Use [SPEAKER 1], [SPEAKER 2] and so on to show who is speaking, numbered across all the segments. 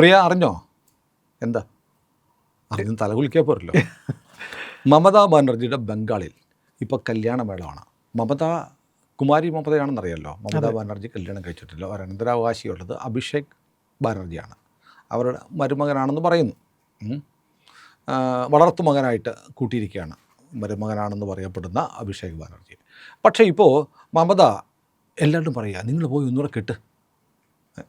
[SPEAKER 1] പ്രിയ അറിഞ്ഞോ? എന്താ? അറിഞ്ഞ് തലകുലിക്കാൻ പോരല്ലോ. മമതാ ബാനർജിയുടെ ബംഗാളിൽ ഇപ്പോൾ കല്യാണമേളമാണ്. മമത കുമാരി മമതയാണെന്നറിയാലോ? മമതാ ബാനർജി കല്യാണം കഴിച്ചിട്ടില്ല. ഒരു അനന്തരാവകാശിയുള്ളത് അഭിഷേക് ബാനർജിയാണ്. അവരുടെ മരുമകനാണെന്ന് പറയുന്നു. വളർത്തു മകനായിട്ട് കൂട്ടിയിരിക്കുകയാണ് മരുമകനാണെന്ന് പറയപ്പെടുന്ന അഭിഷേക് ബാനർജി. പക്ഷേ ഇപ്പോൾ മമത എല്ലാവരും പറയുക നിങ്ങൾ പോയി ഒന്നുകൂടെ കെട്ട്.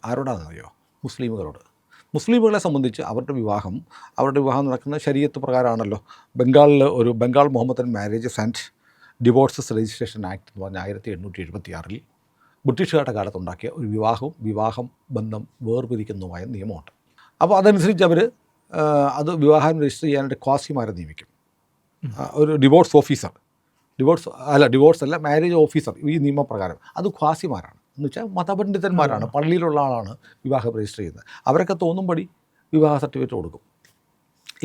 [SPEAKER 1] ആരോടാണെന്നറിയോ മുസ്ലിമുകളോട്. മുസ്ലിമുകളെ സംബന്ധിച്ച് അവരുടെ വിവാഹം അവരുടെ വിവാഹം നടക്കുന്ന ശരീരത്ത് പ്രകാരമാണല്ലോ. ബംഗാളിൽ ഒരു Bengal Mohammedan marriages and divorces registration act എന്ന് പറഞ്ഞ ആയിരത്തി എണ്ണൂറ്റി എഴുപത്തി ആറിൽ ബ്രിട്ടീഷുകാരുടെ കാലത്തുണ്ടാക്കിയ ഒരു വിവാഹവും വിവാഹം ബന്ധം വേർപിരിക്കുന്നതുമായ നിയമമുണ്ട്. അപ്പോൾ അതനുസരിച്ച് അവർ അത് വിവാഹം രജിസ്റ്റർ ചെയ്യാനായിട്ട് ക്വാസിമാരെ നിയമിക്കും. ഒരു ഡിവോഴ്സ് ഓഫീസർ ഡിവോഴ്സ് അല്ല ഡിവോഴ്സ് അല്ല മാരേജ് ഓഫീസർ ഈ നിയമപ്രകാരം. അത് ഖ്വാസിമാരാണ് എന്ന് വെച്ചാൽ മതപണ്ഡിതന്മാരാണ് പള്ളിയിലുള്ള ആളാണ് വിവാഹം രജിസ്റ്റർ ചെയ്യുന്നത്. അവരൊക്കെ തോന്നുംപടി വിവാഹ സർട്ടിഫിക്കറ്റ് കൊടുക്കും.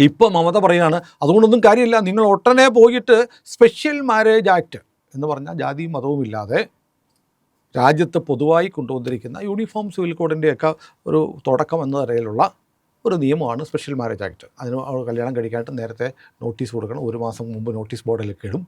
[SPEAKER 1] ഇപ്പോൾ മമത പറയുകയാണ് അതുകൊണ്ടൊന്നും കാര്യമില്ല നിങ്ങൾ ഒട്ടനെ പോയിട്ട് സ്പെഷ്യൽ മാരേജ് ആക്ട് എന്ന് പറഞ്ഞാൽ ജാതിയും മതവും ഇല്ലാതെ രാജ്യത്ത് പൊതുവായി കൊണ്ടുവന്നിരിക്കുന്ന യൂണിഫോം സിവിൽ കോഡിന്റെയൊക്കെ ഒരു തുടക്കം എന്ന നിലയിലുള്ള ഒരു നിയമമാണ് സ്പെഷ്യൽ മാരേജ് ആക്ട് അതിന് അവർ കല്യാണം കഴിക്കാനായിട്ട് നേരത്തെ നോട്ടീസ് കൊടുക്കണം ഒരു മാസം മുമ്പ് നോട്ടീസ് ബോർഡിലൊക്കെ ഇടും.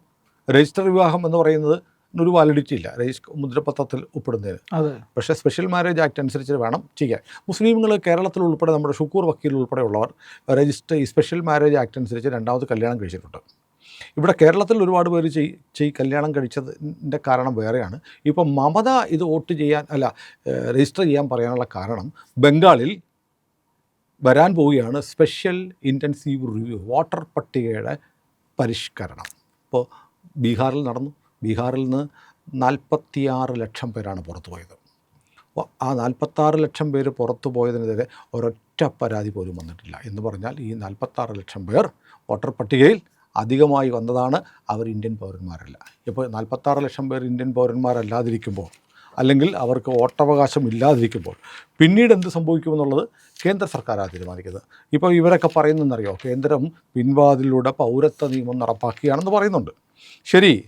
[SPEAKER 1] രജിസ്റ്റർ വിവാഹം എന്ന് പറയുന്നത് ഒരു വാലിഡിറ്റി ഇല്ല മുദ്രപത്രത്തിൽ ഉൾപ്പെടുന്നതിന്.
[SPEAKER 2] അതെ.
[SPEAKER 1] പക്ഷേ സ്പെഷ്യൽ മാരേജ് ആക്ട് അനുസരിച്ച് വേണം ചെയ്യാൻ. മുസ്ലിമുകൾ കേരളത്തിൽ ഉൾപ്പെടെ നമ്മുടെ ഷുക്കൂർ വക്കീൽ ഉൾപ്പെടെയുള്ളവർ രജിസ്റ്റർ ഈ സ്പെഷ്യൽ മാരേജ് ആക്ട് അനുസരിച്ച് രണ്ടാമത് കല്യാണം കഴിച്ചിട്ടുണ്ട്. ഇവിടെ കേരളത്തിൽ ഒരുപാട് പേര് ചെയ് ചെയ് കല്യാണം കഴിച്ചതിന്റെ കാരണം വേറെയാണ്. ഇപ്പം മമത ഇത് വോട്ട് ചെയ്യാൻ അല്ല രജിസ്റ്റർ ചെയ്യാൻ പറയാനുള്ള കാരണം ബംഗാളിൽ വരാൻ പോവുകയാണ് സ്പെഷ്യൽ ഇന്റൻസീവ് റിവ്യൂ വോട്ടർ പട്ടികയുടെ പരിഷ്കരണം. ഇപ്പോൾ ബീഹാറിൽ നടന്നു. ബീഹാറിൽ നിന്ന് നാൽപ്പത്തിയാറ് ലക്ഷം പേരാണ് പുറത്തു പോയത്. ആ നാൽപ്പത്താറ് ലക്ഷം പേര് പുറത്തു പോയതിനെതിരെ ഒരൊറ്റ പരാതി പോലും വന്നിട്ടില്ല. എന്ന് പറഞ്ഞാൽ ഈ നാൽപ്പത്താറ് ലക്ഷം പേർ വോട്ടർ പട്ടികയിൽ അധികമായി വന്നതാണ് അവർ ഇന്ത്യൻ പൗരന്മാരല്ല. ഇപ്പോൾ നാൽപ്പത്താറ് ലക്ഷം പേർ ഇന്ത്യൻ പൗരന്മാരല്ലാതിരിക്കുമ്പോൾ അല്ലെങ്കിൽ അവർക്ക് വോട്ടവകാശം ഇല്ലാതിരിക്കുമ്പോൾ പിന്നീട് എന്ത് സംഭവിക്കുമെന്നുള്ളത് കേന്ദ്ര സർക്കാരാണ് തീരുമാനിക്കുന്നത്. ഇപ്പോൾ ഇവരൊക്കെ പറയുന്നതെന്നറിയോ? കേന്ദ്രം പിൻവാതിലൂടെ പൗരത്വ നിയമം നടപ്പാക്കുകയാണെന്ന് പറയുന്നുണ്ട്. ശരി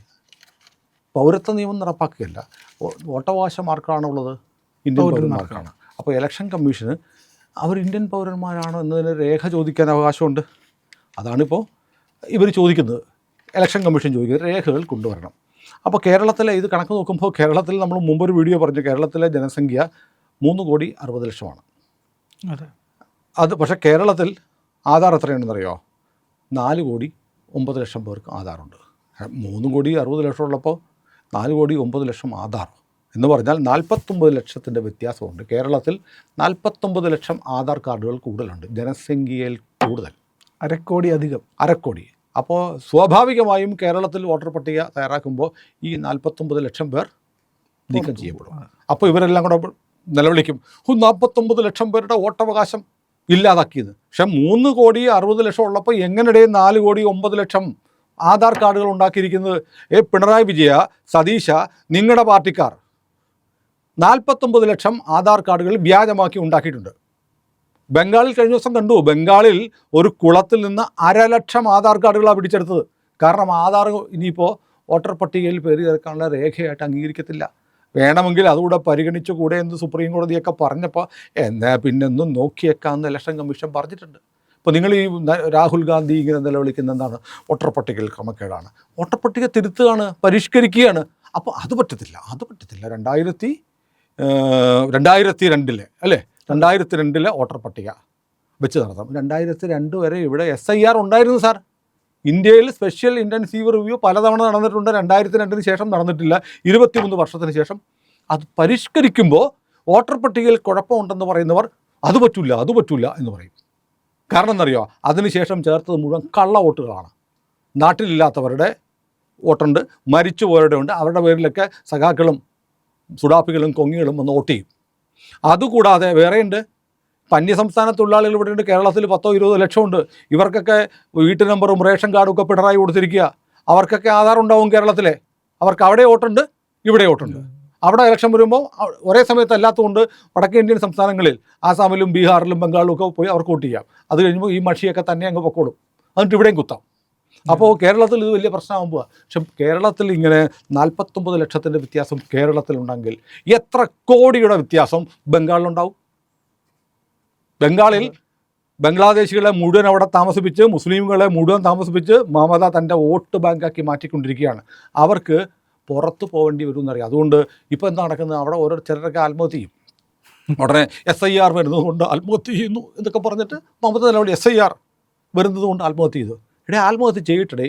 [SPEAKER 1] പൗരത്വ നിയമം നടപ്പാക്കുകയല്ല. വോ- വോട്ടവകാശം ആർക്കാണുള്ളത് ഇന്ത്യൻ പൗരന്മാർക്കാണ് അപ്പോൾ ഇലക്ഷൻ കമ്മീഷന് അവർ ഇന്ത്യൻ പൗരന്മാരാണോ എന്നതിന് രേഖ ചോദിക്കാൻ അവകാശമുണ്ട്. അതാണിപ്പോൾ ഇവർ ചോദിക്കുന്നത്. ഇലക്ഷൻ കമ്മീഷൻ ചോദിക്കുന്നത് രേഖകൾ കൊണ്ടുവരണം. അപ്പോൾ കേരളത്തിലെ ഇത് കണക്ക് നോക്കുമ്പോൾ കേരളത്തിൽ നമ്മൾ മുമ്പൊരു വീഡിയോ പറഞ്ഞു. കേരളത്തിലെ ജനസംഖ്യ മൂന്ന് കോടി അറുപത് ലക്ഷമാണ്.
[SPEAKER 2] അതെ.
[SPEAKER 1] അത് പക്ഷേ കേരളത്തിൽ ആധാർ എത്രയുണ്ടെന്നറിയോ നാല് കോടി ഒമ്പത് ലക്ഷം പേർക്ക് ആധാറുണ്ട്. മൂന്ന് കോടി അറുപത് ലക്ഷം ഉള്ളപ്പോൾ നാല് കോടി ഒമ്പത് ലക്ഷം ആധാർ എന്ന് പറഞ്ഞാൽ നാൽപ്പത്തൊമ്പത് ലക്ഷത്തിന്റെ വ്യത്യാസമുണ്ട്. കേരളത്തിൽ നാൽപ്പത്തൊമ്പത് ലക്ഷം ആധാർ കാർഡുകൾ കൂടുതലുണ്ട്. ജനസംഖ്യയിൽ കൂടുതൽ.
[SPEAKER 2] അരക്കോടി അധികം.
[SPEAKER 1] അരക്കോടി. അപ്പോൾ സ്വാഭാവികമായും കേരളത്തിൽ വോട്ടർ പട്ടിക തയ്യാറാക്കുമ്പോൾ ഈ നാൽപ്പത്തൊമ്പത് ലക്ഷം പേർ നീക്കം ചെയ്യപ്പെടും. അപ്പോൾ ഇവരെല്ലാം കൂടെ നിലവിളിക്കും. നാൽപ്പത്തൊമ്പത് ലക്ഷം പേരുടെ വോട്ടവകാശം ഇല്ലാതാക്കിയത് പക്ഷെ മൂന്ന് കോടി അറുപത് ലക്ഷം ഉള്ളപ്പോൾ എങ്ങനെടേ നാല് കോടി ഒമ്പത് ലക്ഷം ആധാർ കാർഡുകൾ ഉണ്ടാക്കിയിരിക്കുന്നത് എ പിണറായി വിജയ സതീശ നിങ്ങളുടെ പാർട്ടിക്കാർ. നാൽപ്പത്തൊമ്പത് ലക്ഷം ആധാർ കാർഡുകൾ വ്യാജമാക്കി ഉണ്ടാക്കിയിട്ടുണ്ട്. ബംഗാളിൽ കഴിഞ്ഞ ദിവസം കണ്ടു ബംഗാളിൽ ഒരു കുളത്തിൽ നിന്ന് അരലക്ഷം ആധാർ കാർഡുകളാണ് പിടിച്ചെടുത്തത്. കാരണം ആധാർ ഇനിയിപ്പോൾ വോട്ടർ പട്ടികയിൽ പേര് ചേർക്കാനുള്ള രേഖയായിട്ട് അംഗീകരിക്കത്തില്ല. വേണമെങ്കിൽ അതുകൂടെ പരിഗണിച്ചു കൂടെ എന്ന് സുപ്രീം കോടതിയൊക്കെ പറഞ്ഞപ്പോൾ എന്നാ പിന്നെ ഒന്നും നോക്കിയേക്കാമെന്ന് ഇലക്ഷൻ കമ്മീഷൻ പറഞ്ഞിട്ടുണ്ട്. ഇപ്പോൾ നിങ്ങൾ ഈ രാഹുൽ ഗാന്ധി ഇങ്ങനെ നിലവിളിക്കുന്ന എന്താണ്? വോട്ടർ പട്ടികയിൽ ക്രമക്കേടാണ്. വോട്ടർ പട്ടിക തിരുത്തുകയാണ് പരിഷ്കരിക്കുകയാണ്. അപ്പോൾ അത് പറ്റത്തില്ല അത് പറ്റത്തില്ല. രണ്ടായിരത്തി രണ്ടായിരത്തി രണ്ടിലെ അല്ലേ? രണ്ടായിരത്തി രണ്ടിലെ വോട്ടർ പട്ടിക വെച്ച് നടത്താം. രണ്ടായിരത്തി രണ്ട് വരെ ഇവിടെ എസ് ഐ ആർ ഉണ്ടായിരുന്നു സാർ. ഇന്ത്യയിൽ സ്പെഷ്യൽ ഇന്റൻസീവ് റിവ്യൂ പലതവണ നടന്നിട്ടുണ്ട്. രണ്ടായിരത്തി രണ്ടിന് ശേഷം നടന്നിട്ടില്ല. ഇരുപത്തിമൂന്ന് വർഷത്തിന് ശേഷം. അത് പരിഷ്കരിക്കുമ്പോൾ വോട്ടർ പട്ടികയിൽ കുഴപ്പമുണ്ടെന്ന് പറയുന്നവർ അത് പറ്റില്ല അത് പറ്റില്ല എന്ന് പറയും. കാരണം എന്നറിയോ? അതിനുശേഷം ചേർത്തത് മുഴുവൻ കള്ള വോട്ടുകളാണ്. നാട്ടിലില്ലാത്തവരുടെ വോട്ടുണ്ട് മരിച്ചു പോയവരുടെ ഉണ്ട്. അവരുടെ പേരിലൊക്കെ സഖാക്കളും സുഡാപ്പികളും കൊങ്ങികളും വന്ന് വോട്ട് ചെയ്യും. അതുകൂടാതെ വേറെയുണ്ട്. അന്യസംസ്ഥാന തൊഴിലാളികൾ ഇവിടെ ഉണ്ട് കേരളത്തിൽ പത്തോ ഇരുപതോ ലക്ഷമുണ്ട്. ഇവർക്കൊക്കെ വീട്ടു നമ്പറും റേഷൻ കാർഡും ഒക്കെ പിണറായി കൊടുത്തിരിക്കുക. അവർക്കൊക്കെ ആധാർ ഉണ്ടാവും കേരളത്തിലെ. അവർക്ക് അവിടെ വോട്ടുണ്ട് ഇവിടെ വോട്ടുണ്ട്. അവിടെ ഇലക്ഷൻ വരുമ്പോൾ ഒരേ സമയത്ത് അല്ലാത്തതുകൊണ്ട് വടക്കേ ഇന്ത്യൻ സംസ്ഥാനങ്ങളിൽ ആസാമിലും ബീഹാറിലും ബംഗാളിലും ഒക്കെ പോയി അവർക്ക് വോട്ട് ചെയ്യാം. അത് കഴിയുമ്പോൾ ഈ മഷിയൊക്കെ തന്നെ അങ്ങ് പൊക്കോളും. എന്നിട്ട് ഇവിടെയും കുത്താം. അപ്പോൾ കേരളത്തിൽ ഇത് വലിയ പ്രശ്നമാകുമ്പോൾ പക്ഷെ കേരളത്തിൽ ഇങ്ങനെ നാൽപ്പത്തൊമ്പത് ലക്ഷത്തിന്റെ വ്യത്യാസം കേരളത്തിലുണ്ടെങ്കിൽ എത്ര കോടിയുടെ വ്യത്യാസം ബംഗാളിലുണ്ടാവും? ബംഗാളിൽ ബംഗ്ലാദേശികളെ മുഴുവൻ അവിടെ താമസിപ്പിച്ച് മുസ്ലിമുകളെ മുഴുവൻ താമസിപ്പിച്ച് മമത തന്റെ വോട്ട് ബാങ്കാക്കി മാറ്റിക്കൊണ്ടിരിക്കുകയാണ്. അവർക്ക് പുറത്ത് പോകേണ്ടി വരും എന്നറിയാം അതുകൊണ്ട് ഇപ്പോൾ എന്താ നടക്കുന്നത്? അവിടെ ഓരോ ചിലരൊക്കെ ആത്മഹത്യ ചെയ്യും. ഉടനെ എസ് ഐ ആർ വരുന്നത് കൊണ്ട് ആത്മഹത്യ ചെയ്യുന്നു എന്നൊക്കെ പറഞ്ഞിട്ട് മമത നിലവിൽ എസ് ഐ ആർ വരുന്നത് കൊണ്ട് ആത്മഹത്യ ചെയ്തു. ഇടേ ആത്മഹത്യ ചെയ്തിട്ടേ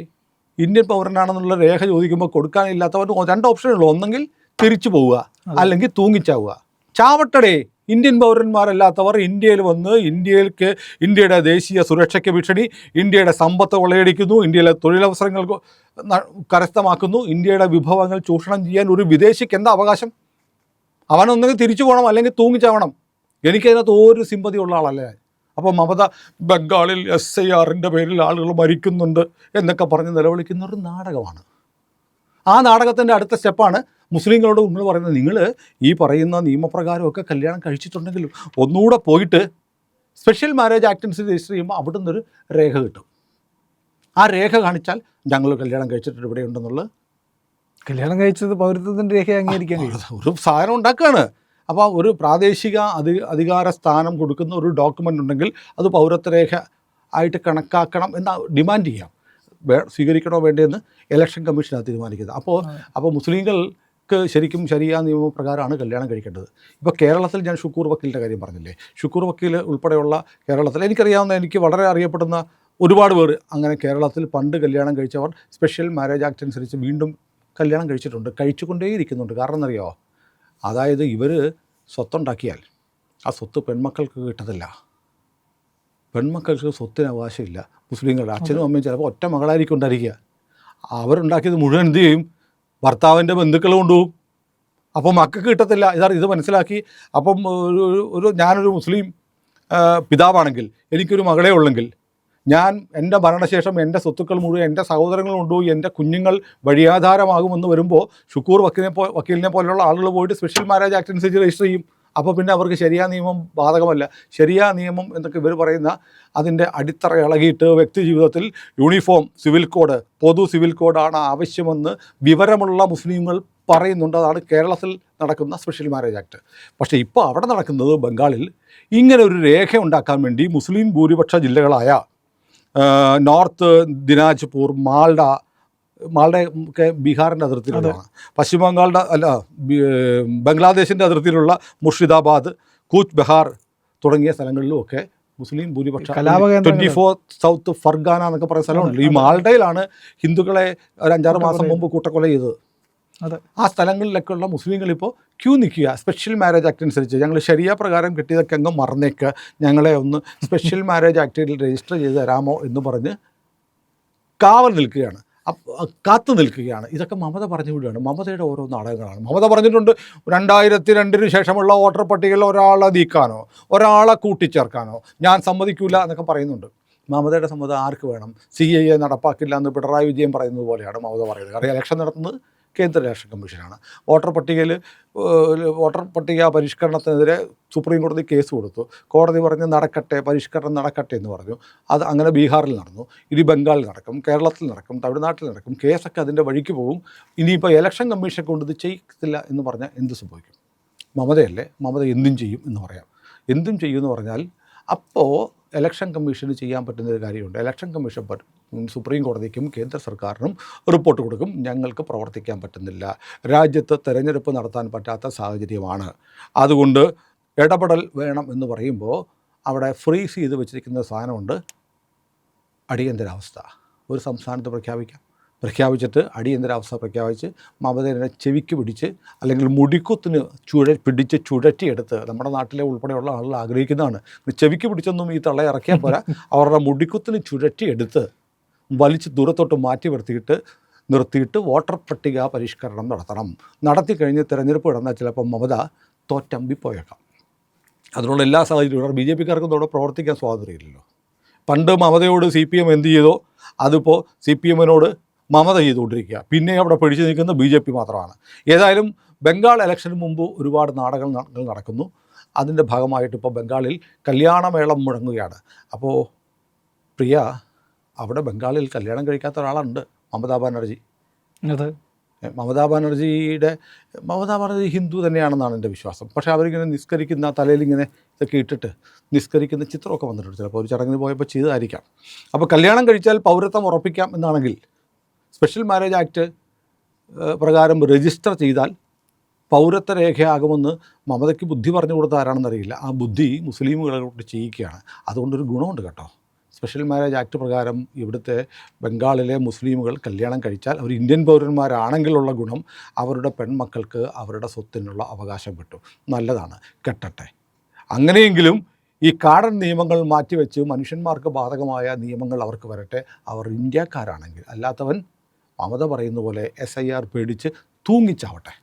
[SPEAKER 1] ഇന്ത്യൻ പൗരനാണെന്നുള്ള രേഖ ചോദിക്കുമ്പോൾ കൊടുക്കാനില്ലാത്തവർ രണ്ട് ഓപ്ഷനുള്ളൂ ഒന്നെങ്കിൽ തിരിച്ചു പോവുക. അല്ലെങ്കിൽ തൂങ്ങിച്ചാവുക. ചാവട്ടടേ ഇന്ത്യൻ പൗരന്മാരല്ലാത്തവർ ഇന്ത്യയിൽ വന്ന് ഇന്ത്യയിലേക്ക് ഇന്ത്യയുടെ ദേശീയ സുരക്ഷയ്ക്ക് ഭീഷണി ഇന്ത്യയുടെ സമ്പത്ത് കൊള്ളയടിക്കുന്നു ഇന്ത്യയിലെ തൊഴിലവസരങ്ങൾ കരസ്ഥമാക്കുന്നു ഇന്ത്യയുടെ വിഭവങ്ങൾ ചൂഷണം ചെയ്യാൻ ഒരു വിദേശിക്ക് എന്താ അവകാശം? അവനൊന്നെങ്കിൽ തിരിച്ചു പോകണം അല്ലെങ്കിൽ തൂങ്ങിച്ചാവണം. എനിക്കതിനകത്ത് ഒരു സിമ്പതി ഉള്ള ആളല്ല അപ്പോൾ മമത ബംഗാളിൽ എസ് ഐ ആറിന്റെ പേരിൽ ആളുകൾ മരിക്കുന്നുണ്ട് എന്നൊക്കെ പറഞ്ഞ് നിലവിളിക്കുന്ന ഒരു നാടകമാണ്. ആ നാടകത്തിന്റെ അടുത്ത സ്റ്റെപ്പാണ് മുസ്ലിങ്ങളോട് നമ്മൾ പറയുന്നത് നിങ്ങൾ ഈ പറയുന്ന നിയമപ്രകാരമൊക്കെ കല്യാണം കഴിച്ചിട്ടുണ്ടെങ്കിലും ഒന്നുകൂടെ പോയിട്ട് സ്പെഷ്യൽ മാരേജ് ആക്ട് അനുസരിച്ച് രജിസ്റ്റർ ചെയ്യുമ്പോൾ അവിടെ നിന്നൊരു രേഖ കിട്ടും. ആ രേഖ കാണിച്ചാൽ ഞങ്ങൾ കല്യാണം കഴിച്ചിട്ട് ഇവിടെ ഉണ്ടെന്നുള്ളത്
[SPEAKER 2] കല്യാണം കഴിച്ചത് പൗരത്വത്തിന്റെ രേഖ അംഗീകരിക്കാൻ
[SPEAKER 1] ഒരു സാധനം ഉണ്ടാക്കുകയാണ് അപ്പോൾ ഒരു പ്രാദേശിക അധി അധികാര സ്ഥാനം കൊടുക്കുന്ന ഒരു ഡോക്യുമെന്റ് ഉണ്ടെങ്കിൽ അത് പൗരത്വ രേഖ ആയിട്ട് കണക്കാക്കണം എന്ന് ഡിമാൻഡ് ചെയ്യാം. സ്വീകരിക്കണോ വേണ്ടതെന്ന് ഇലക്ഷൻ കമ്മീഷനാണ് തീരുമാനിക്കുന്നത്. അപ്പോൾ അപ്പോൾ മുസ്ലിങ്ങൾക്ക് ശരിക്കും ശരിയാ നിയമപ്രകാരമാണ് കല്യാണം കഴിക്കേണ്ടത്. ഇപ്പോൾ കേരളത്തിൽ ഞാൻ ഷുക്കൂർ വക്കീലിന്റെ കാര്യം പറഞ്ഞില്ലേ? ഷുക്കൂർ വക്കീൽ ഉൾപ്പെടെയുള്ള കേരളത്തിൽ എനിക്കറിയാവുന്ന എനിക്ക് വളരെ അറിയപ്പെടുന്ന ഒരുപാട് പേർ അങ്ങനെ കേരളത്തിൽ പണ്ട് കല്യാണം കഴിച്ചവർ സ്പെഷ്യൽ മാരേജ് ആക്ട് അനുസരിച്ച് വീണ്ടും കല്യാണം കഴിച്ചിട്ടുണ്ട്. കഴിച്ചുകൊണ്ടേയിരിക്കുന്നുണ്ട്. കാരണം എന്നറിയോ? അതായത് ഇവർ സ്വത്തുണ്ടാക്കിയാൽ ആ സ്വത്ത് പെൺമക്കൾക്ക് കിട്ടത്തില്ല. പെൺമക്കൾക്ക് സ്വത്തിന് അവകാശമില്ല. മുസ്ലിങ്ങളുടെ അച്ഛനും അമ്മയും ചിലപ്പോൾ ഒറ്റ മകളായിരിക്കും ഉണ്ടായിരിക്കുക. അവരുണ്ടാക്കിയത് മുഴുവൻ എന്ത് ചെയ്യും? ഭർത്താവിന്റെ ബന്ധുക്കൾ കൊണ്ടുപോകും. അപ്പോൾ മക്കൾക്ക് കിട്ടത്തില്ല. ഇതാണ് ഇത് മനസ്സിലാക്കി. അപ്പം ഒരു ഒരു- ഞാനൊരു മുസ്ലിം പിതാവാണെങ്കിൽ എനിക്കൊരു മകളെ ഉള്ളെങ്കിൽ ഞാൻ എന്റെ മരണശേഷം എന്റെ സ്വത്തുക്കൾ മുഴുവൻ എന്റെ സഹോദരങ്ങൾ കൊണ്ടുപോയി എന്റെ കുഞ്ഞുങ്ങൾ വഴിയാധാരമാകുമെന്ന് വരുമ്പോൾ ഷുക്കൂർ വക്കീലിനെ പോ വക്കീലിനെ പോലെയുള്ള ആളുകൾ പോയിട്ട് സ്പെഷ്യൽ മാരേജ് ആക്ട് അനുസരിച്ച് രജിസ്റ്റർ ചെയ്യും. അപ്പോൾ പിന്നെ അവർക്ക് ശരിയാ നിയമം ബാധകമല്ല. ശരിയാ നിയമം എന്നൊക്കെ ഇവർ പറയുന്ന അതിന്റെ അടിത്തറ ഇളകിയിട്ട് വ്യക്തി ജീവിതത്തിൽ യൂണിഫോം സിവിൽ കോഡ് പൊതു സിവിൽ കോഡാണ് ആവശ്യമെന്ന് വിവരമുള്ള മുസ്ലിങ്ങൾ പറയുന്നുണ്ട്. അതാണ് കേരളത്തിൽ നടക്കുന്ന സ്പെഷ്യൽ മാരേജ് ആക്ട്. പക്ഷേ ഇപ്പോൾ അവിടെ നടക്കുന്നത് ബംഗാളിൽ ഇങ്ങനെ ഒരു രേഖ ഉണ്ടാക്കാൻ വേണ്ടി മുസ്ലിം ഭൂരിപക്ഷ ജില്ലകളായ നോർത്ത് ദിനാജ്പൂർ മാൾഡ മാൾഡ ഒക്കെ ബീഹാറിന്റെ അതിർത്തിയിലുള്ളതാണ്. പശ്ചിമ ബംഗാളിന്റെ അല്ല ബംഗ്ലാദേശിന്റെ അതിർത്തിയിലുള്ള മുർഷിദാബാദ് കൂച്ച് ബെഹാർ തുടങ്ങിയ സ്ഥലങ്ങളിലുമൊക്കെ മുസ്ലിം ഭൂരിപക്ഷ. ട്വന്റി ഫോർ സൗത്ത് ഫർഗാന എന്നൊക്കെ പറയുന്ന സ്ഥലമുണ്ട് ഈ മാൾഡയിലാണ് ഹിന്ദുക്കളെ ഒരു അഞ്ചാറ് മാസം മുമ്പ് കൂട്ടക്കൊല ചെയ്തത്.
[SPEAKER 2] അതെ.
[SPEAKER 1] ആ സ്ഥലങ്ങളിലൊക്കെയുള്ള മുസ്ലിങ്ങൾ ഇപ്പോൾ ക്യൂ നിൽക്കുക. സ്പെഷ്യൽ മാരേജ് ആക്ട് അനുസരിച്ച് ഞങ്ങൾ ശരിയ പ്രകാരം കിട്ടിയതൊക്കെ അങ്ങ് മറന്നേക്ക്. ഞങ്ങളെ ഒന്ന് സ്പെഷ്യൽ മാരേജ് ആക്ടിൽ രജിസ്റ്റർ ചെയ്ത് തരാമോ എന്ന് പറഞ്ഞ് കാവൽ നിൽക്കുകയാണ്. കാത്തു നിൽക്കുകയാണ്. ഇതൊക്കെ മമത പറഞ്ഞു വിടുകയാണ് മമതയുടെ ഓരോ നാടകങ്ങളാണ്. മമത പറഞ്ഞിട്ടുണ്ട് രണ്ടായിരത്തി രണ്ടിന് ശേഷമുള്ള വോട്ടർ പട്ടികയിൽ ഒരാളെ നീക്കാനോ ഒരാളെ കൂട്ടിച്ചേർക്കാനോ. ഞാൻ സമ്മതിക്കില്ല എന്നൊക്കെ പറയുന്നുണ്ട്. മമതയുടെ സമ്മതം ആർക്ക് വേണം? സി ഐ എ നടപ്പാക്കില്ല എന്ന് പിണറായി വിജയൻ പറയുന്നത് പോലെയാണ് മമത പറയുന്നത്. കാരണം ഇലക്ഷൻ നടത്തുന്നത് കേന്ദ്ര ഇലക്ഷൻ കമ്മീഷനാണ്. വോട്ടർ പട്ടികയിൽ വോട്ടർ പട്ടിക പരിഷ്കരണത്തിനെതിരെ സുപ്രീം കോടതി കേസ് കൊടുത്തു. കോടതി പറഞ്ഞ് നടക്കട്ടെ പരിഷ്കരണം നടക്കട്ടെ എന്ന് പറഞ്ഞു. അത് അങ്ങനെ ബീഹാറിൽ നടന്നു ഇനി ബംഗാളിൽ നടക്കും കേരളത്തിൽ നടക്കും തമിഴ്നാട്ടിൽ നടക്കും കേസൊക്കെ അതിന്റെ വഴിക്ക് പോകും. ഇനിയിപ്പോൾ ഇലക്ഷൻ കമ്മീഷൻ കൊണ്ട് ഇത് ചെയ്യത്തില്ല എന്ന് പറഞ്ഞാൽ എന്ത് സംഭവിക്കും? മമതയല്ലേ? മമത എന്തും ചെയ്യും എന്ന് പറയാം. എന്തും ചെയ്യും എന്ന് പറഞ്ഞാൽ അപ്പോൾ ഇലക്ഷൻ കമ്മീഷന് ചെയ്യാൻ പറ്റുന്ന ഒരു കാര്യമുണ്ട്. ഇലക്ഷൻ കമ്മീഷൻ സുപ്രീം കോടതിക്കും കേന്ദ്ര സർക്കാരിനും റിപ്പോർട്ട് കൊടുക്കും. ഞങ്ങൾക്ക് പ്രവർത്തിക്കാൻ പറ്റുന്നില്ല. രാജ്യത്ത് തെരഞ്ഞെടുപ്പ് നടത്താൻ പറ്റാത്ത സാഹചര്യമാണ്. അതുകൊണ്ട് ഇടപെടൽ വേണം എന്ന് പറയുമ്പോൾ അവിടെ ഫ്രീസ് ചെയ്ത് വെച്ചിരിക്കുന്ന സാധനമുണ്ട്. അടിയന്തരാവസ്ഥ. ഒരു സംസ്ഥാനത്ത് പ്രഖ്യാപിക്കാം. പ്രഖ്യാപിച്ചിട്ട് അടിയന്തരാവസ്ഥ പ്രഖ്യാപിച്ച് മമതേനെ ചെവിക്ക് പിടിച്ച് അല്ലെങ്കിൽ മുടിക്കുത്തിന് ചുഴ പിടിച്ച് ചുഴറ്റിയെടുത്ത് നമ്മുടെ നാട്ടിലെ ഉൾപ്പെടെയുള്ള ആളുകൾ ആഗ്രഹിക്കുന്നതാണ്. ചെവിക്ക് പിടിച്ചൊന്നും ഈ തള്ള ഇറക്കിയാൽ പോരാ. അവരുടെ മുടിക്കുത്തിന് ചുഴറ്റിയെടുത്ത് വലിച്ച് ദൂരത്തോട്ട് മാറ്റി നിർത്തിയിട്ട് നിർത്തിയിട്ട് വോട്ടർ പട്ടിക പരിഷ്കരണം നടത്തണം. നടത്തി കഴിഞ്ഞ് തിരഞ്ഞെടുപ്പ് നടന്നാൽ ചിലപ്പോൾ മമത തോറ്റമ്പിപ്പോയേക്കാം. അതിനുള്ള എല്ലാ സാഹചര്യവും ബി ജെ പിക്കാർക്കും അവിടെ പ്രവർത്തിക്കാൻ സ്വാതന്ത്ര്യമില്ലല്ലോ. പണ്ട് മമതയോട് സി പി എം എന്ത് ചെയ്തോ അതിപ്പോൾ സി പി എമ്മിനോട് മമത ചെയ്തുകൊണ്ടിരിക്കുക. പിന്നെ അവിടെ പിടിച്ചു നിൽക്കുന്നത് ബി ജെ പി മാത്രമാണ്. ഏതായാലും ബംഗാൾ ഇലക്ഷന് മുമ്പ് ഒരുപാട് നാടകങ്ങൾ നടക്കുന്നു. അതിന്റെ ഭാഗമായിട്ട് ഇപ്പോൾ ബംഗാളിൽ കല്യാണമേളം മുഴങ്ങുകയാണ്. അപ്പോൾ പ്രിയ അവിടെ ബംഗാളിൽ കല്യാണം കഴിക്കാത്ത ഒരാളുണ്ട് മമതാ ബാനർജി.
[SPEAKER 2] അത്
[SPEAKER 1] മമതാ ബാനർജിയുടെ മമതാ ബാനർജി ഹിന്ദു തന്നെയാണെന്നാണ് എന്റെ വിശ്വാസം. പക്ഷേ അവരിങ്ങനെ നിസ്കരിക്കുന്ന തലയിൽ ഇങ്ങനെ ഇതൊക്കെ ഇട്ടിട്ട് നിസ്കരിക്കുന്ന ചിത്രമൊക്കെ വന്നിട്ടുണ്ട്. ചിലപ്പോൾ ഒരു ചടങ്ങിന് പോയപ്പോൾ ചെയ്തതായിരിക്കാം. അപ്പോൾ കല്യാണം കഴിച്ചാൽ പൗരത്വം ഉറപ്പിക്കാം എന്നാണെങ്കിൽ സ്പെഷ്യൽ മാരേജ് ആക്ട് പ്രകാരം രജിസ്റ്റർ ചെയ്താൽ പൗരത്വ രേഖയാകുമെന്ന് മമതയ്ക്ക് ബുദ്ധി പറഞ്ഞു കൊടുത്ത ആരാണെന്നറിയില്ല ആ ബുദ്ധി മുസ്ലിമുകളെ ചെയ്യിക്കുകയാണ് അതുകൊണ്ടൊരു ഗുണമുണ്ട് കേട്ടോ. സ്പെഷ്യൽ മാരേജ് ആക്ട് പ്രകാരം ഇവിടുത്തെ ബംഗാളിലെ മുസ്ലിമുകൾ കല്യാണം കഴിച്ചാൽ അവർ ഇന്ത്യൻ പൗരന്മാരാണെങ്കിലുള്ള ഗുണം അവരുടെ പെൺമക്കൾക്ക് അവരുടെ സ്വത്തിനുള്ള അവകാശം കിട്ടും. നല്ലതാണ്. കെട്ടട്ടെ. അങ്ങനെയെങ്കിലും ഈ കാടൻ നിയമങ്ങൾ മാറ്റിവെച്ച് മനുഷ്യന്മാർക്ക് ബാധകമായ നിയമങ്ങൾ അവർക്ക് വരട്ടെ. അവർ ഇന്ത്യക്കാരാണെങ്കിൽ അല്ലാത്തവൻ മമത പറയുന്ന പോലെ എസ് ഐ ആർ പേടിച്ച് തൂങ്ങിച്ചാവട്ടെ.